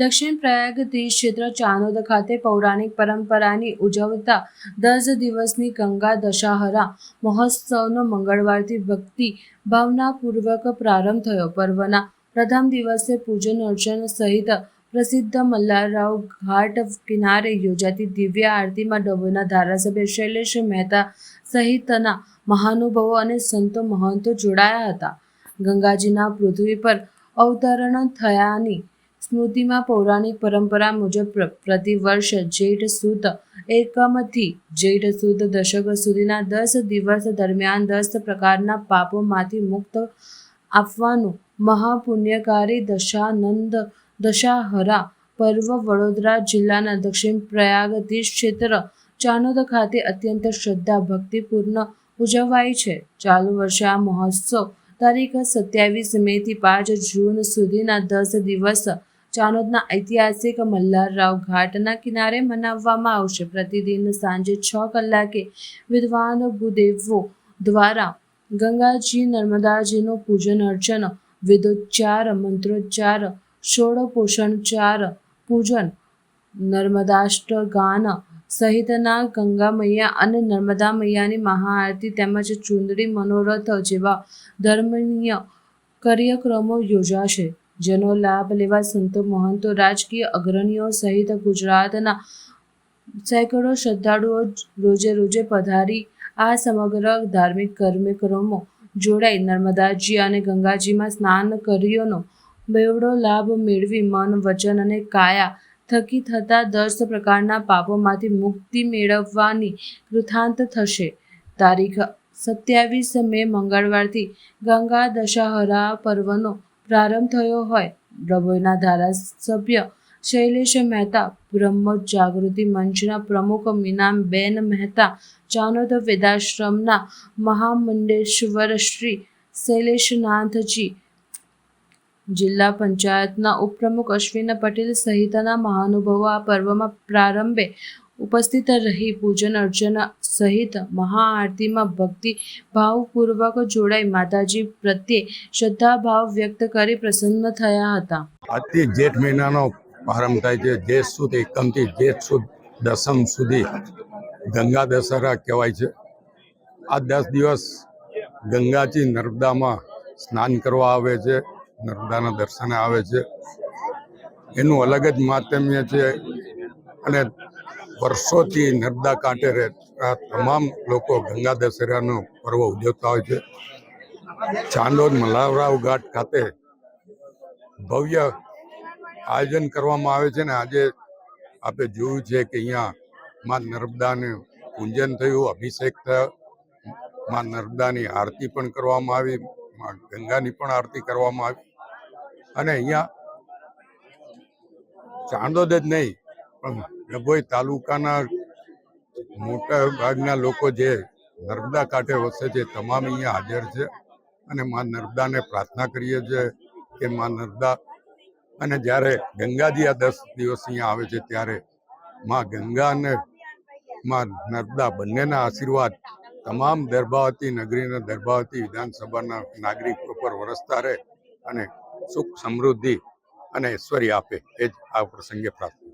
દક્ષિણ પ્રયાગ તીર્થ ક્ષેત્ર ચાનોદ ખાતે પૌરાણિક પરંપરાની ઉજવતા દસ દિવસની ગંગા દશાહરા મહોત્સવનો મંગળવારથી ભક્તિ ભાવનાપૂર્વક પ્રારંભ થયો. પર્વના પ્રથમ દિવસે પૂજન અર્ચન સહિત પ્રસિદ્ધ મલ્લારાવ ઘાટ કિનારે યોજાતી દિવ્ય આરતીમાં ડભોઈના ધારાસભ્ય શૈલેષ મહેતા સહિતના મહાનુભાવો અને સંતો મહંતો જોડાયા હતા. ગંગાજીના પૃથ્વી પર અવતરણ થયાની સ્મૃતિમાં પૌરાણિક પરંપરા મુજબ પ્ર- પ્રતિવર્ષ જેઠ સુદ એકમથી જેઠ સુદ દશક સુધીના દસ દિવસ દરમિયાન દસ પ્રકારના પાપોમાંથી મુક્ત આપવાનું મહાપુણ્યકારી દશાનંદ દશાહરા પર્વ વડોદરા જિલ્લાના દક્ષિણ પ્રયાગ તીર્થ ક્ષેત્ર ચાનોદ ખાતે અત્યંત શ્રદ્ધા ભક્તિપૂર્ણ ઉજવાય છે. ચાલુ વર્ષે આ મહોત્સવ તારીખ સત્યાવીસ મેથી પાંચ જૂન સુધીના દસ દિવસ ચાનોદના ઐતિહાસિક મલ્હારરાવ ઘાટના કિનારે મનાવવામાં આવશે. પ્રતિદિન સાંજે છ કલાકે વિદ્વાન ભૂદેવો દ્વારા ગંગાજી નર્મદાજીનું પૂજન અર્ચન વેદોચ્ચાર મંત્રોચ્ચાર ષોડપોષણચાર પૂજન નર્મદાષ્ટ ગાન સહિતના ગંગા મૈયા અને નર્મદા મૈયાની મહાઆરતી તેમજ ચુંદડી મનોરથ જેવા ધર્મનીય કાર્યક્રમો યોજાશે. જેનો લાભ લેવા સંતો મહંતો રાજકીય અગ્રણીઓ સહિત ગુજરાતના સેંકડો શ્રદ્ધાળુઓ રોજે રોજે પધારી આ સમગ્ર ધાર્મિક કર્મક્રમો જોડાઈ નર્મદાજી અને ગંગાજીમાં સ્નાન કર્યોનો બેવડો લાભ મેળવી મન, વચન અને કાયા થકી થતા દસ પ્રકારના પાપોમાંથી મુક્તિ મેળવવાની કૃથાંત થશે. તારીખ સત્યાવીસ મે મંગળવારથી ગંગા દશહરા પર્વનો પ્રારંભ થયો હોય. ડભોઈના ધારાસભ્ય શૈલેષ મહેતા બ્રહ્મ જાગૃતિ મંચના પ્રમુખ મીનાબેન મહેતા ચાનોદ વેદાશ્રમના મહામંડેશ્વર શ્રી શૈલેષનાથજી, જિલ્લા પંચાયતના ઉપપ્રમુખ અશ્વિન પટેલ સહિતના મહાનુભાવો આ પર્વમાં પ્રારંભે ઉપસ્થિત રહી પૂજન અર્ચન સહિત મહાઆરતીમાં ભક્તિ ભાવપૂર્વક જોડાઈ માતાજી પ્રત્યે શ્રદ્ધાભાવ વ્યક્ત કરી પ્રસન્ન થયા હતા. આજથી જેઠ મહિનાનો પ્રારંભ થાય છે. જેઠ સુદ એકમથી જેઠ સુદ દસમ સુધી ગંગા દશહરા કહેવાય છે. આ દસ દિવસ ગંગાજી નર્મદામાં સ્નાન કરવા આવે છે. નર્મદાના દર્શને આવે છે. એનું અલગ જ માતમ્ય છે. અને વર્ષોથી નર્મદા કાંઠે રહેતા તમામ લોકો ગંગા દશેરાનો પર્વ ઉજવતા હોય છે. ચાંદોદ મલાવરાવ ઘાટ ખાતે ભવ્ય આયોજન કરવામાં આવે છે ને આજે આપણે જોયું છે કે અહીંયા માં નર્મદાનું પૂજન થયું, અભિષેક થયો. માં નર્મદાની આરતી પણ કરવામાં આવી, માં ગંગાની પણ આરતી કરવામાં આવી. અને અહીંયા ચાંદોદ જ નહીં, પણ ડભોઈ તાલુકાના મોટા ભાગના લોકો જે નર્મદા કાંઠે વસે છે તમામ અહીંયા હાજર છે. અને માં નર્મદાને પ્રાર્થના કરીએ છીએ કે માં નર્મદા અને જ્યારે ગંગાજી આ દસ દિવસ અહીંયા આવે છે, ત્યારે માં ગંગા અને માં નર્મદા બંનેના આશીર્વાદ તમામ દર્ભાવતી નગરીના દર્ભાવતી વિધાનસભાના નાગરિકો પર વરસતા રહે અને સુખ સમૃદ્ધિ અને ઐશ્વર્ય આપે. એ જ આ પ્રસંગે પ્રાર્થના